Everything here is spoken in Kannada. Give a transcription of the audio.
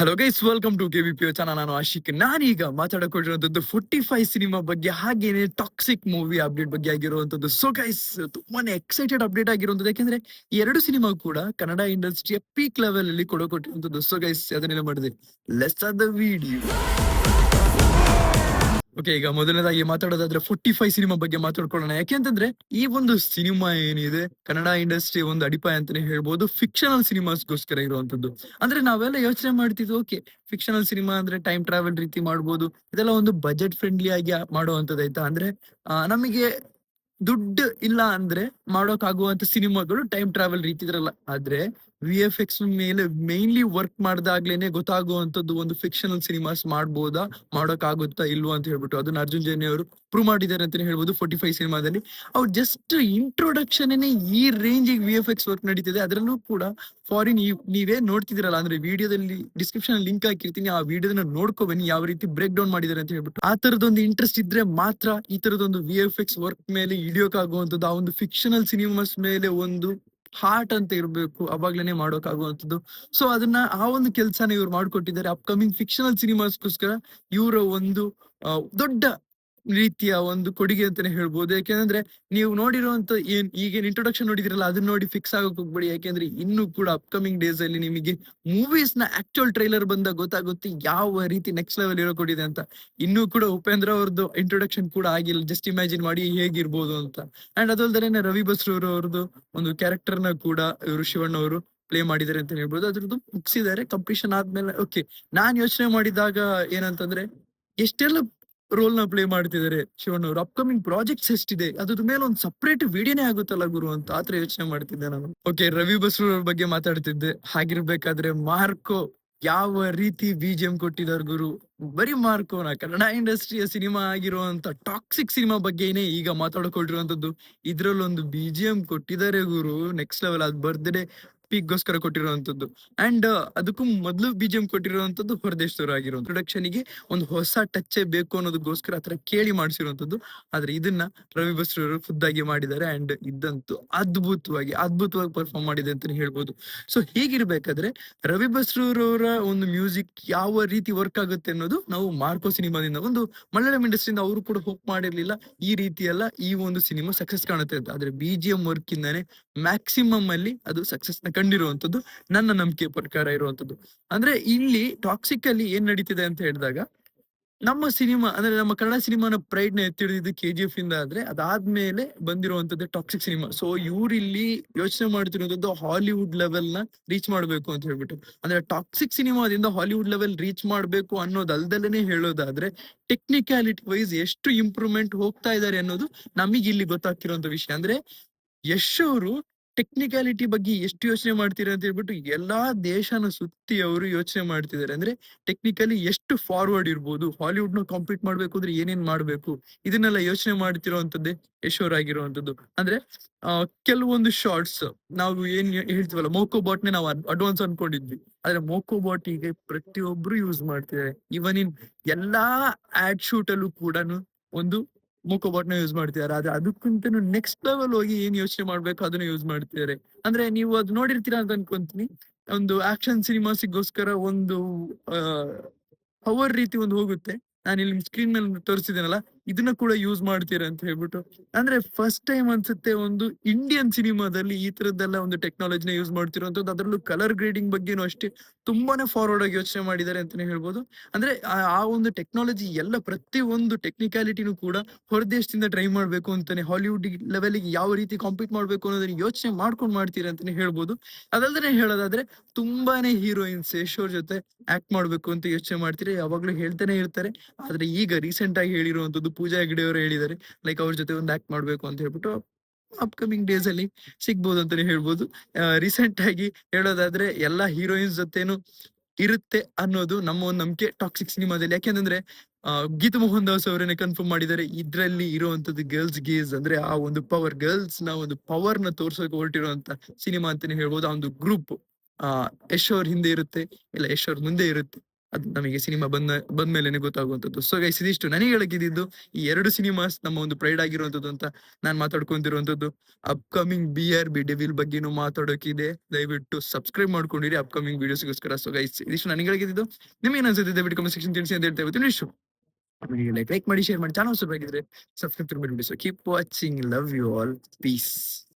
Hello guys welcome to K B P channel ನಾನು ಆಶಿಕ್. ನಾನೀಗ ಮಾತಾಡಕೊಂಡಿರುವಂತದ್ದು ಫೋರ್ಟಿ ಫೈವ್ ಸಿನಿಮಾ ಬಗ್ಗೆ, ಹಾಗೇನೆ ಟಾಕ್ಸಿಕ್ ಮೂವಿ ಅಪ್ಡೇಟ್ ಬಗ್ಗೆ ಆಗಿರುವಂತದ್ದು ಸೊ ಗೈಸ್ ತುಂಬಾನೇ ಎಕ್ಸೈಟೆಡ್ ಅಪ್ಡೇಟ್ ಆಗಿರುವಂತದ್ದು ಯಾಕೆಂದ್ರೆ ಎರಡು ಸಿನಿಮಾ ಕೂಡ ಕನ್ನಡ ಇಂಡಸ್ಟ್ರಿಯ ಪೀಕ್ ಲೆವೆಲ್ ಅಲ್ಲಿ ಕೊಡಕೊಟ್ಟಿರುವಂತದ್ದು ಸೊ ಗೈಸ್ ಅದನ್ನೆಲ್ಲ ಮಾಡಿದೆ. ಲೆಸ್ ದ ವಿಡಿಯೋ ಓಕೆ ಈಗ ಮೊದಲನೇದಾಗಿ ಮಾತಾಡೋದಾದ್ರೆ ಫೋರ್ಟಿ ಫೈವ್ ಸಿನಿಮಾ ಬಗ್ಗೆ ಮಾತಾಡ್ಕೊಳ್ಳೋಣ. ಯಾಕೆಂತಂದ್ರೆ ಈ ಒಂದು ಸಿನಿಮಾ ಏನಿದೆ, ಕನ್ನಡ ಇಂಡಸ್ಟ್ರಿ ಒಂದು ಅಡಿಪಾಯ ಅಂತಾನೆ ಹೇಳ್ಬೋದು ಫಿಕ್ಷನಲ್ ಸಿನಿಮಾಸ್ಗೋಸ್ಕರ ಇರುವಂತದ್ದು ಅಂದ್ರೆ ನಾವೆಲ್ಲ ಯೋಚನೆ ಮಾಡ್ತಿದ್ವಿ ಓಕೆ ಫಿಕ್ಷನಲ್ ಸಿನಿಮಾ ಅಂದ್ರೆ ಟೈಮ್ ಟ್ರಾವೆಲ್ ರೀತಿ ಮಾಡ್ಬೋದು, ಇದೆಲ್ಲ ಒಂದು ಬಜೆಟ್ ಫ್ರೆಂಡ್ಲಿ ಆಗಿ ಮಾಡುವಂತದ್ದು ಆಯ್ತಾ? ಅಂದ್ರೆ ನಮಗೆ ದುಡ್ಡು ಇಲ್ಲ ಅಂದ್ರೆ ಮಾಡೋಕಾಗುವಂತ ಸಿನಿಮಾಗಳು ಟೈಮ್ ಟ್ರಾವೆಲ್ ರೀತಿ ಇದ್ರಲ್ಲ. ಆದ್ರೆ ವಿ ಎಫ್ ಎಕ್ಸ್ ಮೇಲೆ ಮೇನ್ಲಿ ವರ್ಕ್ ಮಾಡ್ದಾಗ್ಲೇನೆ ಗೊತ್ತಾಗುವಂತದ್ದು ಒಂದು ಫಿಕ್ಷನಲ್ ಸಿನಿಮಾಸ್ ಮಾಡ್ಬೋದಾ, ಮಾಡೋಕ್ಕಾಗುತ್ತಾ ಇಲ್ವಾ ಅಂತ ಹೇಳ್ಬಿಟ್ಟು. ಅದನ್ನ ಅರ್ಜುನ್ ಜೈನಿ ಅವರು ಪ್ರೂವ್ ಮಾಡಿದ್ದಾರೆ ಅಂತಾನೆ ಹೇಳ್ಬೋದು ಫೋರ್ಟಿ ಫೈವ್ ಸಿನಿಮಾದಲ್ಲಿ ಅವ್ರು ಜಸ್ಟ್ ಇಂಟ್ರೊಡಕ್ಷನ್ ಈ range V F X work ನಡೀತಿದೆ. ಅದರಲ್ಲೂ ಕೂಡ ಫಾರಿನ್ ನೀವೇ ನೋಡ್ತಿದಿರಲ್ಲ ಅಂದ್ರೆ ವಿಡಿಯೋದಲ್ಲಿ ಡಿಸ್ಕ್ರಿಪ್ಷನ್ ಲಿಂಕ್ ಹಾಕಿರ್ತೀನಿ, ಆ ವಿಡಿಯೋದನ್ನ ನೋಡ್ಕೊ ಬನ್ನಿ ಯಾವ ರೀತಿ ಬ್ರೇಕ್ ಡೌನ್ ಮಾಡಿದ್ದಾರೆ ಅಂತ ಹೇಳ್ಬಿಟ್ಟು. ಆ ತರದೊಂದು ಇಂಟ್ರೆಸ್ಟ್ ಇದ್ರೆ ಮಾತ್ರ ಈ ತರದೊಂದು ವಿ ಎಫ್ ಎಕ್ಸ್ ವರ್ಕ್ ಮೇಲೆ ಹಿಡಿಯೋಕಾಗುವಂತದ್ದು ಆ ಒಂದು ಫಿಕ್ಷನಲ್ ಸಿನಿಮಾಸ್ ಮೇಲೆ ಒಂದು ಹಾರ್ಟ್ ಅಂತ ಇರಬೇಕು, ಅವಾಗ್ಲೇನೆ ಮಾಡೋಕ್ಕಾಗುವಂಥದ್ದು. ಸೊ ಅದನ್ನ ಆ ಒಂದು ಕೆಲಸನ ಇವ್ರು ಮಾಡ್ಕೊಟ್ಟಿದ್ದಾರೆ. ಅಪ್ಕಮಿಂಗ್ ಫಿಕ್ಷನಲ್ ಸಿನಿಮಾಸ್ಗೋಸ್ಕರ ಇವರ ಒಂದು ದೊಡ್ಡ ರೀತಿಯ ಒಂದು ಕೊಡುಗೆ ಅಂತಾನೆ ಹೇಳ್ಬೋದು. ಯಾಕೆಂದ್ರೆ ನೀವು ನೋಡಿರುವಂತ ಏನ್ ಈಗೇನ್ ಇಂಟ್ರೊಡಕ್ಷನ್ ನೋಡಿದಿರಲ್ಲ, ಅದನ್ನ ನೋಡಿ ಫಿಕ್ಸ್ ಆಗಕ್ ಹೋಗ್ಬೇಡಿ. ಯಾಕೆಂದ್ರೆ ಇನ್ನು ಕೂಡ ಅಪ್ಕಮಿಂಗ್ ಡೇಸ್ ಅಲ್ಲಿ ನಿಮಗೆ ಮೂವೀಸ್ನ ಆಕ್ಚುಯಲ್ ಟ್ರೈಲರ್ ಬಂದಾಗ ಗೊತ್ತಾಗುತ್ತೆ ಯಾವ ರೀತಿ ನೆಕ್ಸ್ಟ್ ಲೆವೆಲ್ ಇರೋ ಕೊಡಿದೆ ಅಂತ. ಇನ್ನು ಕೂಡ ಉಪೇಂದ್ರ ಅವ್ರದ್ದು ಇಂಟ್ರೊಡಕ್ಷನ್ ಕೂಡ ಆಗಿಲ್ಲ. ಜಸ್ಟ್ ಇಮ್ಯಾಜಿನ್ ಮಾಡಿ ಹೇಗಿರ್ಬೋದು ಅಂತ. ಅಂಡ್ ಅದಲ್ದೇನೆ ರವಿ ಬಸ್ರೂರ್ ಅವ್ರದ್ದು ಒಂದು ಕ್ಯಾರೆಕ್ಟರ್ನ ಕೂಡ ಇವರು ಶಿವಣ್ಣ ಅವರು ಪ್ಲೇ ಮಾಡಿದ್ದಾರೆ ಅಂತ ಹೇಳ್ಬೋದು. ಅದ್ರದ್ದು ಮುಗಿಸಿದ್ದಾರೆ. ಕಂಪ್ಲೀಷನ್ ಆದ್ಮೇಲೆ ಓಕೆ ನಾನ್ ಯೋಚನೆ ಮಾಡಿದಾಗ ಏನಂತಂದ್ರೆ, ಎಷ್ಟೆಲ್ಲ ರೋಲ್ನ ಪ್ಲೇ ಮಾಡ್ತಿದ್ದಾರೆ ಶಿವಣ್ಣ ಅವರು. ಅಪ್ಕಮಿಂಗ್ ಪ್ರಾಜೆಕ್ಟ್ಸ್ ಎಷ್ಟಿದೆ? ಅದ್ರ ಮೇಲೆ ಒಂದು ಸಪ್ರೇಟ್ ವಿಡಿಯೋನೇ ಆಗುತ್ತಲ್ಲ ಗುರು ಅಂತ ಆತರ ಯೋಚನೆ ಮಾಡ್ತಿದ್ದೆ ನಾನು. ಓಕೆ ರವಿ ಬಸ್ರೂರ್ ಬಗ್ಗೆ ಮಾತಾಡ್ತಿದ್ದೆ. ಹಾಗಿರ್ಬೇಕಾದ್ರೆ ಮಾರ್ಕೋ ಯಾವ ರೀತಿ ಬಿಜಿಎಂ ಕೊಟ್ಟಿದ್ದಾರೆ ಗುರು? ಬರೀ ಮಾರ್ಕೋನ? ಕನ್ನಡ ಇಂಡಸ್ಟ್ರಿಯ ಸಿನಿಮಾ ಆಗಿರುವಂತ ಟಾಕ್ಸಿಕ್ ಸಿನಿಮಾ ಬಗ್ಗೆನೇ ಈಗ ಮಾತಾಡ್ಕೊಟ್ಟಿರುವಂತದ್ದು ಇದ್ರಲ್ಲೊಂದು ಬಿಜಿಎಂ ಕೊಟ್ಟಿದ್ದಾರೆ ಗುರು. ನೆಕ್ಸ್ಟ್ ಲೆವೆಲ್ ಅದ್ ಬರ್ತ್ಡೇ ಗೋಸ್ಕರ ಕೊಟ್ಟಿರುವಂತದ್ದು ಅಂಡ್ ಅದಕ್ಕೂ ಮೊದಲು ಬಿಜಿಎಂ ಕೊಟ್ಟಿರುವಂತದ್ದು ಹೊರದೇಶದವರು ಆಗಿರೋ ಪ್ರೊಡಕ್ಷನ್ಗೆ ಒಂದು ಹೊಸ ಟಚ್ ಬೇಕು ಅನ್ನೋದಕ್ಕೋಸ್ಕರ ಆತರ ಕೇಳಿ ಮಾಡಿಸಿರುವಂತದ್ದು ಆದ್ರೆ ಇದನ್ನ ರವಿ ಬಸ್ರವರು ಖುದ್ದಾಗಿ ಮಾಡಿದ್ದಾರೆ. ಅಂಡ್ ಇದಂತೂ ಅದ್ಭುತವಾಗಿ ಅದ್ಭುತವಾಗಿ ಪರ್ಫಾರ್ಮ್ ಮಾಡಿದೆ ಅಂತಾನೆ ಹೇಳ್ಬೋದು. ಸೊ ಹೀಗಿರ್ಬೇಕಾದ್ರೆ ರವಿ ಬಸ್ರೂರವರ ಒಂದು ಮ್ಯೂಸಿಕ್ ಯಾವ ರೀತಿ ವರ್ಕ್ ಆಗುತ್ತೆ ಅನ್ನೋದು ನಾವು ಮಾರ್ಕೋ ಸಿನಿಮಾದಿಂದ ಒಂದು ಮಲಯಾಳಂ ಇಂಡಸ್ಟ್ರಿಯಿಂದ ಅವರು ಕೂಡ ಹೋಪ್ ಮಾಡಿರ್ಲಿಲ್ಲ. ಈ ರೀತಿ ಈ ಒಂದು ಸಿನಿಮಾ ಸಕ್ಸಸ್ ಕಾಣುತ್ತೆ ಆದ್ರೆ ಬಿಜಿಎಂ ವರ್ಕ್ ಇಂದಾನೆ ಮ್ಯಾಕ್ಸಿಮಮ್ ಅಲ್ಲಿ ಅದು ಸಕ್ಸಸ್ನ ಕಂಡಿರುವಂತದ್ದು ನನ್ನ ನಂಬಿಕೆ ಪ್ರಕಾರ ಇರುವಂತದ್ದು ಅಂದ್ರೆ ಇಲ್ಲಿ ಟಾಕ್ಸಿಕ್ ಅಲ್ಲಿ ಏನ್ ನಡೀತಿದೆ ಅಂತ ಹೇಳಿದಾಗ, ನಮ್ಮ ಸಿನಿಮಾ, ಅಂದ್ರೆ ನಮ್ಮ ಕನ್ನಡ ಸಿನಿಮಾನ ಪ್ರೈಡ್ನ ಎತ್ತಿಡಿದ್ದು ಕೆ ಜಿ ಎಫ್ ಇಂದ ಆದ್ರೆ ಅದಾದ್ಮೇಲೆ ಬಂದಿರುವಂತದ್ದು ಟಾಕ್ಸಿಕ್ ಸಿನಿಮಾ. ಸೊ ಇವ್ರಿಲ್ಲಿ ಯೋಚನೆ ಮಾಡ್ತಿರೋದು ಹಾಲಿವುಡ್ ಲೆವೆಲ್ನ ರೀಚ್ ಮಾಡ್ಬೇಕು ಅಂತ ಹೇಳ್ಬಿಟ್ಟು. ಅಂದ್ರೆ ಟಾಕ್ಸಿಕ್ ಸಿನಿಮಾದಿಂದ ಹಾಲಿವುಡ್ ಲೆವೆಲ್ ರೀಚ್ ಮಾಡ್ಬೇಕು ಅನ್ನೋದಲ್ದಲೇನೆ ಹೇಳೋದಾದ್ರೆ ಟೆಕ್ನಿಕಾಲಿಟಿ ವೈಸ್ ಎಷ್ಟು ಇಂಪ್ರೂವ್ಮೆಂಟ್ ಹೋಗ್ತಾ ಇದಾರೆ ಅನ್ನೋದು ನಮಗೆ ಇಲ್ಲಿ ಗೊತ್ತಾಗ್ತಿರೋಂತ ವಿಷಯ. ಅಂದ್ರೆ ಯಶ್ ಅವರು ಟೆಕ್ನಿಕ್ಯಾಲಿಟಿ ಬಗ್ಗೆ ಎಷ್ಟು ಯೋಚನೆ ಮಾಡ್ತೀರಾ ಅಂತ ಹೇಳ್ಬಿಟ್ಟು ಎಲ್ಲಾ ದೇಶನ ಸುತ್ತಿ ಅವರು ಯೋಚನೆ ಮಾಡ್ತಿದ್ದಾರೆ. ಅಂದ್ರೆ ಟೆಕ್ನಿಕಲಿ ಎಷ್ಟು ಫಾರ್ವರ್ಡ್ ಇರ್ಬೋದು ಹಾಲಿವುಡ್ನ ಕಾಂಪೀಟ್ ಮಾಡ್ಬೇಕು ಅಂದ್ರೆ ಏನೇನ್ ಮಾಡ್ಬೇಕು, ಇದನ್ನೆಲ್ಲ ಯೋಚನೆ ಮಾಡ್ತಿರೋಂಥದ್ದೇ ಯಶೋರ್ ಆಗಿರುವಂತದ್ದು ಅಂದ್ರೆ ಕೆಲವೊಂದು ಶಾರ್ಟ್ಸ್ ನಾವು ಏನ್ ಹೇಳ್ತೀವಲ್ಲ ಮೋಕೋ ಬಾಟ್ ನೇ ನಾವು ಅಡ್ವಾನ್ಸ್ ಅನ್ಕೊಂಡಿದ್ವಿ. ಆದ್ರೆ ಮೋಕೋ ಬಾಟ್ ಈಗ ಪ್ರತಿಯೊಬ್ರು ಯೂಸ್ ಮಾಡ್ತಿದ್ದಾರೆ. ಇವನ್ ಇನ್ ಎಲ್ಲಾ ಆಡ್ ಶೂಟ್ ಅಲ್ಲೂ ಕೂಡ ಒಂದು ಮೂಕೋಬಾಟ್ನ ಯೂಸ್ ಮಾಡ್ತಿದ್ದಾರೆ. ಆದ್ರೆ ಅದಕ್ಕಿಂತ ನೆಕ್ಸ್ಟ್ ಲೆವೆಲ್ ಹೋಗಿ ಏನ್ ಯೋಚನೆ ಮಾಡ್ಬೇಕು ಅದನ್ನ ಯೂಸ್ ಮಾಡ್ತಿದ್ದಾರೆ. ಅಂದ್ರೆ ನೀವು ಅದು ನೋಡಿರ್ತೀರಾ ಅಂತ ಅನ್ಕೊಂತೀನಿ. ಒಂದು ಆಕ್ಷನ್ ಸಿನಿಮಾಸಿಗೋಸ್ಕರ ಒಂದು ಪವರ್ ರೀತಿ ಒಂದು ಹೋಗುತ್ತೆ. ನಾನು ಇಲ್ಲಿ ಸ್ಕ್ರೀನ್ ಮೇಲೆ ತೋರಿಸಿದ್ದೇನಲ್ಲ ಇದನ್ನ ಕೂಡ ಯೂಸ್ ಮಾಡ್ತೀರಾ ಅಂತ ಹೇಳ್ಬಿಟ್ಟು. ಅಂದ್ರೆ ಫಸ್ಟ್ ಟೈಮ್ ಅನ್ಸುತ್ತೆ ಒಂದು ಇಂಡಿಯನ್ ಸಿನಿಮಾದಲ್ಲಿ ಈ ತರದ್ದೆಲ್ಲ ಒಂದು ಟೆಕ್ನಾಲಜಿನ ಯೂಸ್ ಮಾಡ್ತಿರುವಂತದ್ದು ಅದರಲ್ಲೂ ಕಲರ್ ಗ್ರೇಡಿಂಗ್ ಬಗ್ಗೆನೂ ಅಷ್ಟೇ ತುಂಬಾನೇ ಫಾರ್ವರ್ಡ್ ಆಗಿ ಯೋಚನೆ ಮಾಡಿದ್ದಾರೆ ಅಂತಾನೆ ಹೇಳ್ಬೋದು. ಅಂದ್ರೆ ಆ ಆ ಒಂದು ಟೆಕ್ನಾಲಜಿ ಎಲ್ಲ ಪ್ರತಿ ಒಂದು ಟೆಕ್ನಿಕಾಲಿಟಿನೂ ಕೂಡ ಹೊರದೇಶದಿಂದ ಟ್ರೈ ಮಾಡ್ಬೇಕು ಅಂತಾನೆ. ಹಾಲಿವುಡ್ ಲೆವೆಲ್ಗೆ ಯಾವ ರೀತಿ ಕಾಂಪೀಟ್ ಮಾಡ್ಬೇಕು ಅನ್ನೋದನ್ನ ಯೋಚನೆ ಮಾಡ್ಕೊಂಡು ಮಾಡ್ತೀರಾ ಅಂತಾನೆ ಹೇಳ್ಬೋದು. ಅದಲ್ದೇ ಹೇಳೋದಾದ್ರೆ ತುಂಬಾನೇ ಹೀರೋಯಿನ್ಸ್ ಯಶೋರ್ ಜೊತೆ ಆಕ್ಟ್ ಮಾಡ್ಬೇಕು ಅಂತ ಯೋಚನೆ ಮಾಡ್ತೀರಿ. ಯಾವಾಗ್ಲೂ ಹೇಳ್ತಾನೆ ಇರ್ತಾರೆ. ಆದ್ರೆ ಈಗ ರೀಸೆಂಟ್ ಆಗಿ ಹೇಳಿರುವಂತದ್ದು ಪೂಜಾ ಹೆಗ್ಡೆ ಅವರು ಹೇಳಿದ್ದಾರೆ ಲೈಕ್ ಅವ್ರ ಜೊತೆ ಒಂದು ಆಕ್ಟ್ ಮಾಡ್ಬೇಕು ಅಂತ ಹೇಳ್ಬಿಟ್ಟು ಅಪ್ಕಮಿಂಗ್ ಡೇಸ್ ಅಲ್ಲಿ ಸಿಗ್ಬೋದು ಅಂತಾನೆ ಹೇಳ್ಬೋದು. ರೀಸೆಂಟ್ ಆಗಿ ಹೇಳೋದಾದ್ರೆ ಎಲ್ಲಾ ಹೀರೋಯಿನ್ಸ್ ಜೊತೆನು ಇರುತ್ತೆ ಅನ್ನೋದು ನಮ್ಮ ಒಂದು ನಂಬಿಕೆ ಟಾಕ್ಸಿಕ್ ಸಿನಿಮಾದಲ್ಲಿ. ಯಾಕೆಂದ್ರೆ ಗೀತ ಮೋಹನ್ ದಾಸ್ ಅವರನ್ನೇ ಕನ್ಫರ್ಮ್ ಮಾಡಿದ್ದಾರೆ, ಇದ್ರಲ್ಲಿ ಇರುವಂತದ್ದು ಗರ್ಲ್ಸ್ ಗೇಸ್ ಅಂದ್ರೆ ಆ ಒಂದು ಪವರ್ ಗರ್ಲ್ಸ್ನ ಒಂದು ಪವರ್ನ ತೋರ್ಸೋಕೆ ಹೊರಟಿರುವಂತ ಸಿನಿಮಾ ಅಂತಾನೆ ಹೇಳ್ಬೋದು. ಆ ಒಂದು ಗ್ರೂಪ್ ಆ, ಯಶ್ ಅವ್ರ ಹಿಂದೆ ಇರುತ್ತೆ, ಇಲ್ಲ ಯಶ್ ಅವ್ರ ಮುಂದೆ ಇರುತ್ತೆ. ಅದು ನಮಗೆ ಸಿನಿಮಾ ಬಂದ ಬಂದ್ಮೇಲೆ ಗೊತ್ತಾಗುವಂಥದ್ದು. ಸೊ ಗೈಸ್ ಇದಿಷ್ಟು. ನನಗೆ ಹೇಳಕ್ಕಿದ್ದು ಈ ಎರಡು ಸಿನಿಮಾಸ್ ನಮ್ಮ ಒಂದು ಪ್ರೈಡ್ ಆಗಿರುವಂತದ್ದು ಅಂತ ನಾನು ಮಾತಾಡ್ಕೊಂತಿರುವಂಥದ್ದು upcoming B R B devil ಬಗ್ಗೆನೂ ಮಾತಾಡೋಕಿದೆ. ದಯವಿಟ್ಟು ಸಬ್ಸ್ಕ್ರೈಬ್ ಮಾಡ್ಕೊಂಡಿರಿ ಅಪ್ಕಮಿಂಗ್ ವಿಡಿಯೋಸ್ಗೋಸ್ಕರ ಸೊ ಗೈಸ್ ಇದಿಷ್ಟು ನನಗೆ ಹೇಳಿದ್ದು ನಿಮ್ಗೆ ಅನ್ಸುತ್ತೆ ದಯವಿಟ್ಟು ಕಮೆಂಟ್ ಸೆಕ್ಷನ್ ತಿಳಿಸಿ ಅಂತ ಹೇಳ್ತಾ ಇರ್ತೀನಿ ಇಷ್ಟು. ಲೈಕ್ ಮಾಡಿ ಶೇರ್ ಮಾಡಿ. ಚಾನಲ್ ಸಬ್ಸ್ಕ್ರೈಬ್ ಆಗಿದ್ರೆ subscribe so keep watching love you all peace